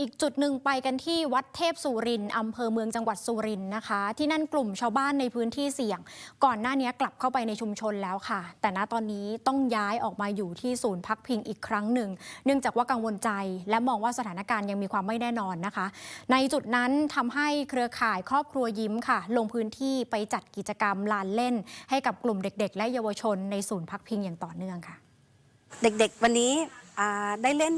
อีกจุดหนึ่งไปกันที่วัดเทพสุรินทร์อำเภอเมืองจังหวัดสุรินทร์นะคะ ที่นั่นกลุ่มชาวบ้านในพื้นที่เสี่ยง ก่อนหน้านี้กลับเข้าไปในชุมชนแล้วค่ะ แต่ณตอนนี้ต้องย้ายออกมาอยู่ที่ศูนย์พักพิงอีกครั้งหนึ่ง เนื่องจากว่ากังวลใจ และมองว่าสถานการณ์ยังมีความไม่แน่นอนนะคะ ในจุดนั้นทำให้เครือข่ายครอบครัวยิ้มค่ะ ลงพื้นที่ไปจัดกิจกรรมลานเล่น ให้กับกลุ่มเด็ก ๆ และเยาวชนในศูนย์พักพิงอย่างต่อเนื่องค่ะ เด็กๆ วันนี้ได้เล่น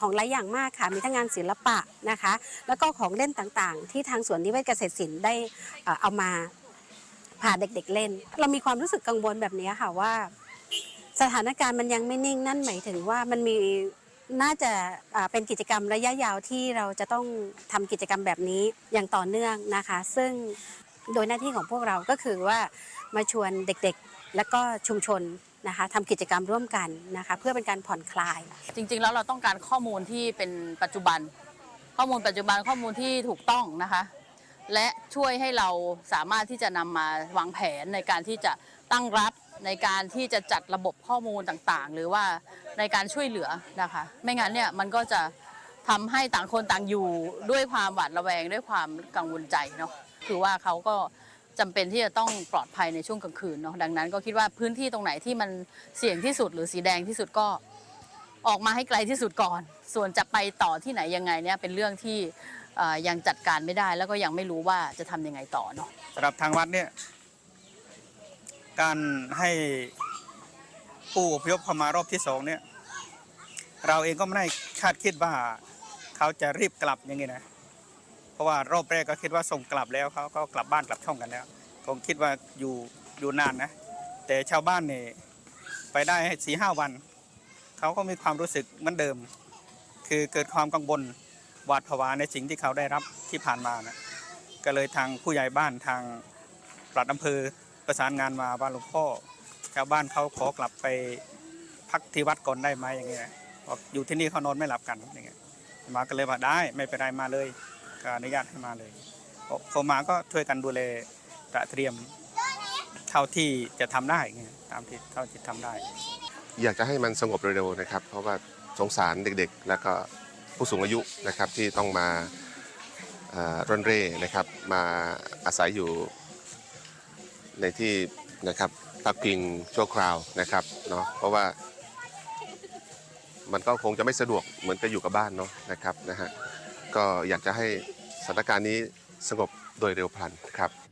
ของหลายอย่างมากค่ะ มีทั้งงานศิลปะนะคะ แล้วก็ของเล่นต่างๆ ที่ทางสวนนิเวศเกษตรศิลป์ได้เอามาพาเด็กๆเล่น เรามีความรู้สึกกังวลแบบนี้ค่ะว่า สถานการณ์มันยังไม่นิ่งนั่นหมายถึงว่ามันมีน่าจะเป็นกิจกรรมระยะยาวที่เราจะต้องทำกิจกรรมแบบนี้อย่างต่อเนื่องนะคะ ซึ่งโดยหน้าที่ของพวกเราก็คือว่ามาชวนเด็กๆ และก็ชุมชน นะคะทำกิจกรรมร่วมกันนะคะ เพื่อเป็นการผ่อนคลาย จริงๆ แล้วเราต้องการข้อมูลที่เป็นปัจจุบัน ข้อมูลปัจจุบันข้อมูลที่ถูกต้องนะคะ และช่วยให้เราสามารถที่จะนำมาวางแผนในการที่จะตั้งรับในการที่จะจัดระบบข้อมูลต่างๆ หรือว่าในการช่วยเหลือนะคะ ไม่งั้นเนี่ยมันก็จะทำให้ต่างคนต่างอยู่ด้วยความหวาดระแวงด้วยความกังวลใจเนาะคือว่าเขาก็ จำเป็นที่จะต้องปลอดภัยในช่วงกลางคืนเนาะดังนั้นก็คิดว่าพื้นที่ตรงไหนที่มันเสี่ยงที่สุดหรือสีแดงที่สุดก็ออกมาให้ไกลที่สุดก่อน ส่วนจะไปต่อที่ไหนยังไงเนี่ยเป็นเรื่องที่ยังจัดการไม่ได้แล้วก็ยังไม่รู้ว่าจะทำยังไงต่อเนาะสำหรับทางวัดเนี่ยการให้ผู้อพยพเข้ามารอบที่สองเนี่ยเราเองก็ไม่ได้คาดคิดว่าเขาจะรีบกลับอย่างนี้นะ เพราะว่ารอบแรกก็คิดว่าส่งกลับแล้วเขาก็กลับบ้านกลับช่องกันแล้วผมคิดว่าอยู่อยู่นานนะ แต่ชาวบ้านเนี่ยไปได้สี่ห้าวัน เขาก็มีความรู้สึกเหมือนเดิม คือเกิดความกังวลหวาดผวาในสิ่งที่เขาได้รับที่ผ่านมานะก็เลยทางผู้ใหญ่บ้านทางปลัดอำเภอประสานงานมาว่านหลวงพ่อชาวบ้านเขาขอกลับไปพักที่วัดก่อนได้ไหมอย่างเงี้ยบอกอยู่ที่นี่เขานอนไม่หลับกันอย่างเงี้ยมาก็เลยว่าได้ไม่เป็นไรมาเลย ก็อนุญาตให้มาเลยพอมาก็ช่วยกันดูแลตระเตรียมเท่าที่จะทำได้อย่างตามที่เท่าที่ทำได้ อยากจะให้มันสงบเร็วๆนะครับ เพราะว่าสงสารเด็กๆ แล้วก็ผู้สูงอายุนะครับที่ต้องมาร่อนเร่นะครับมาอาศัยอยู่ในที่นะครับพักพิงชั่วคราวนะครับเนาะเพราะว่ามันก็คงจะไม่สะดวกเหมือนกับอยู่กับบ้านเนาะนะครับนะฮะ ก็อยากจะให้สถานการณ์นี้สงบโดยเร็วพลันครับ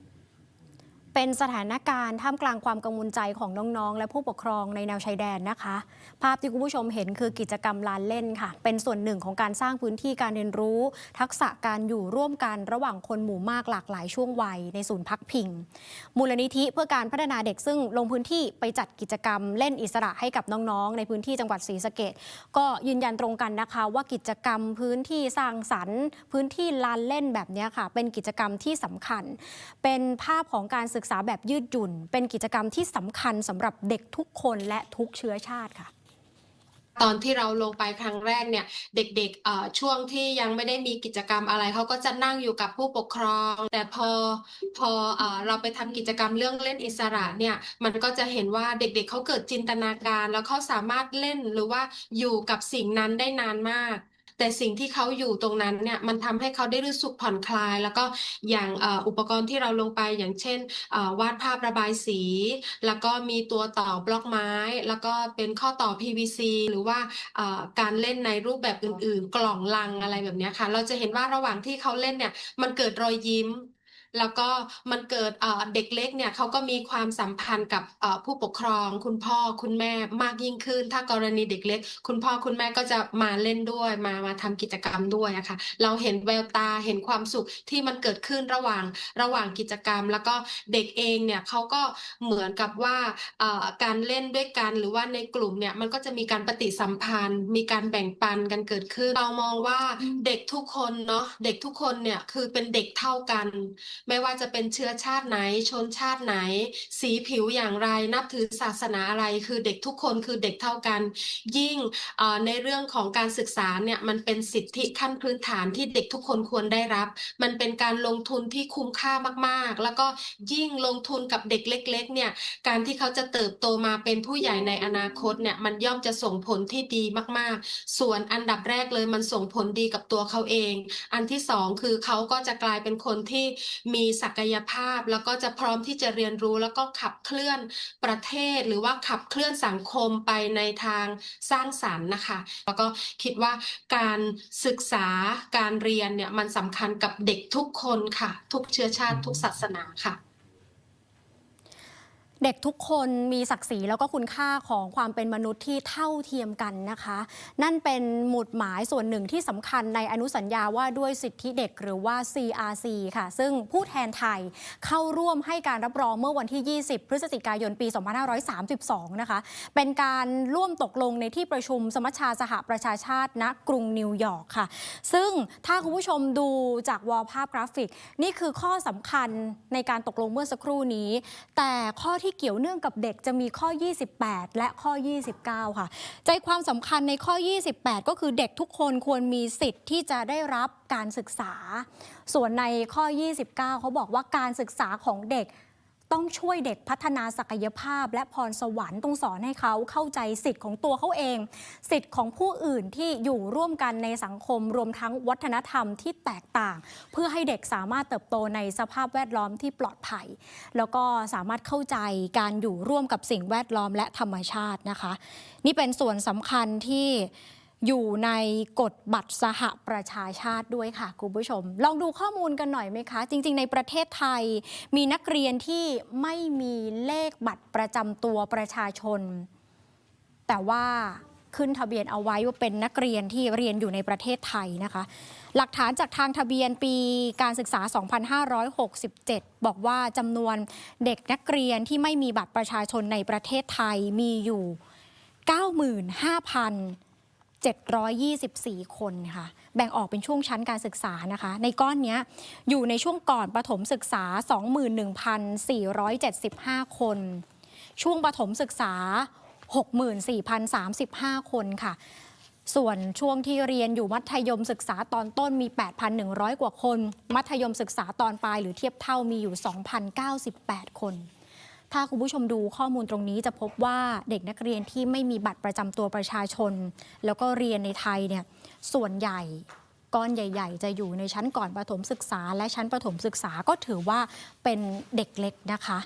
เป็นสถานการณ์ท่ามกลางความกังวลใจของน้องๆ และผู้ปกครองในแนวชายแดนนะคะ ภาพที่คุณผู้ชมเห็นคือกิจกรรมลานเล่นค่ะ เป็นส่วนหนึ่งของการสร้างพื้นที่การเรียนรู้ ทักษะการอยู่ร่วมกันระหว่างคนหมู่มากหลากหลายช่วงวัยในศูนย์พักพิง มูลนิธิเพื่อการพัฒนาเด็กซึ่งลงพื้นที่ไปจัดกิจกรรมเล่นอิสระให้กับน้องๆ ในพื้นที่จังหวัดศรีสะเกดก็ยืนยันตรงกันนะคะ ว่ากิจกรรมพื้นที่สร้างสรรค์ พื้นที่ลานเล่นแบบนี้ค่ะ เป็นกิจกรรมที่สำคัญ เป็นภาพของการศึกกษาแบบยืดหยุ่น เป็นกิจกรรมที่สำคัญสำหรับเด็กทุกคนและทุกเชื้อชาติค่ะตอนที่เราลงไปครั้งแรกเนี่ย เด็กๆช่วงที่ยังไม่ได้มีกิจกรรมอะไรเขาก็จะนั่งอยู่กับผู้ปกครอง แต่พอพอเอ่อเราไปทำกิจกรรมเรื่องเล่นอิสระเนี่ยมันก็จะเห็นว่าเด็กๆเขาเกิดจินตนาการ แล้วเขาสามารถเล่นหรือว่าอยู่กับสิ่งนั้นได้นานมาก แต่สิ่งที่เขาอยู่ตรงนั้นเนี่ยมันทำให้เขาได้รู้สึกผ่อนคลาย แล้วก็อย่างอุปกรณ์ที่เราลงไปอย่างเช่นวาดภาพระบายสี แล้วก็มีตัวต่อบล็อกไม้ แล้วก็เป็นข้อต่อ PVC หรือว่าการเล่นในรูปแบบอื่น ๆ กล่องลังอะไรแบบนี้ค่ะ เราจะเห็นว่าระหว่างที่เขาเล่นเนี่ยมันเกิดรอยยิ้ม แล้วก็มันเกิดเอ่อเด็กเล็กเนี่ยเขาก็มีความสัมพันธ์กับเอ่อผู้ปกครอง คุณพ่อคุณแม่มากยิ่งขึ้น ถ้ากรณีเด็กเล็ก คุณพ่อคุณแม่ก็จะมาเล่นด้วย มามาทำกิจกรรมด้วยอะค่ะเราเห็นแววตาเห็นความสุขที่มันเกิดขึ้นระหว่างระหว่างกิจกรรม แล้วก็เด็กเองเนี่ยเขาก็เหมือนกับว่าเอ่อการเล่นด้วยกันหรือว่าในกลุ่มเนี่ยมันก็จะมีการปฏิสัมพันธ์ มีการแบ่งปันกันเกิดขึ้น เรามองว่าเด็กทุกคนเนาะเด็กทุกคนเนี่ยคือเป็นเด็กเท่ากันไม่ว่าจะเป็นเชื้อชาติไหน ชนชาติไหน สีผิวอย่างไร นับถือศาสนาอะไรคือเด็กทุกคนคือเด็กเท่ากัน ยิ่งในเรื่องของการศึกษาเนี่ยมันเป็นสิทธิขั้นพื้นฐานที่เด็กทุกคนควรได้รับ มันเป็นการลงทุนที่คุ้มค่ามากๆ แล้วก็ยิ่งลงทุนกับเด็กเล็ก ๆ เนี่ยการที่เขาจะเติบโตมาเป็นผู้ใหญ่ในอนาคตเนี่ยมันย่อมจะส่งผลที่ดีมาก ๆ ส่วนอันดับแรกเลยมันส่งผลดีกับตัวเขาเอง อันที่สองคือเขาก็จะกลายเป็นคนที่มีศักยภาพ แล้วก็จะพร้อมที่จะเรียนรู้แล้วก็ขับเคลื่อนประเทศ หรือว่าขับเคลื่อนสังคมไปในทางสร้างสรรค์นะคะ แล้วก็คิดว่าการศึกษาการเรียนเนี่ยมันสำคัญกับเด็กทุกคนค่ะ ทุกเชื้อชาติทุกศาสนาค่ะ เด็กทุกคนมีศักดิ์ศรีแล้วก็คุณค่าของความเป็นมนุษย์ที่เท่าเทียมกันนะคะ นั่นเป็นหมุดหมายส่วนหนึ่งที่สำคัญในอนุสัญญาว่าด้วยสิทธิเด็กหรือว่า CRC ค่ะ ซึ่งผู้แทนไทยเข้าร่วมให้การรับรองเมื่อวันที่ 20 พฤศจิกายนปี 2532 นะคะ เป็นการร่วมตกลงในที่ประชุมสมัชชาสหประชาชาติณกรุงนิวยอร์กค่ะ ซึ่งถ้าคุณผู้ชมดูจากวอลภาพกราฟิก นี่คือข้อสำคัญในการตกลงเมื่อสักครู่นี้ แต่ข้อที่เกี่ยวเนื่องกับเด็กจะมีข้อ 28 และข้อ 29 ค่ะ ใจความสำคัญในข้อ 28 ก็คือเด็กทุกคนควรมีสิทธิ์ที่จะได้รับการศึกษา ส่วนในข้อ 29 เขาบอกว่าการศึกษาของเด็ก ต้องช่วยเด็กพัฒนาศักยภาพ และพรสวรรค์ต้องสอนให้เขาเข้าใจสิทธิ์ของตัวเขาเอง สิทธิ์ของผู้อื่นที่อยู่ร่วมกันในสังคมรวมทั้งวัฒนธรรมที่แตกต่าง เพื่อให้เด็กสามารถเติบโตในสภาพแวดล้อมที่ปลอดภัย แล้วก็สามารถเข้าใจการอยู่ร่วมกับสิ่งแวดล้อมและธรรมชาตินะคะ นี่เป็นส่วนสำคัญที่ อยู่ในกฎบัตรสหประชาชาติด้วยค่ะคุณผู้ชม ลองดูข้อมูลกันหน่อยไหมคะ จริง ๆ ในประเทศไทย มีนักเรียนที่ไม่มีเลขบัตรประจำตัวประชาชน แต่ว่าขึ้นทะเบียนเอาไว้ว่าเป็นนักเรียนที่เรียนอยู่ในประเทศไทยนะคะ หลักฐานจากทางทะเบียนปีการศึกษา 2567 บอกว่าจำนวนเด็กนักเรียนที่ไม่มีบัตรประชาชนในประเทศไทยมีอยู่ 724 คนค่ะ แบ่งออกเป็นช่วงชั้นการศึกษานะคะ ในก้อนนี้อยู่ในช่วงก่อนประถมศึกษา 21,475 คน ช่วงประถมศึกษา 64,035 คนค่ะ ส่วนช่วงที่เรียนอยู่มัธยมศึกษาตอนต้นมี 8,100 กว่าคน มัธยมศึกษาตอนปลายหรือเทียบเท่ามีอยู่ 2,098 คน ถ้าคุณผู้ชมดูข้อมูลตรงนี้จะพบว่าเด็กนักเรียนที่ไม่มีบัตรประจำตัวประชาชน แล้วก็เรียนในไทยเนี่ยส่วนใหญ่ก้อนใหญ่ ๆ จะอยู่ในชั้นก่อนประถมศึกษา และชั้นประถมศึกษาก็ถือว่าเป็นเด็กเล็กนะคะ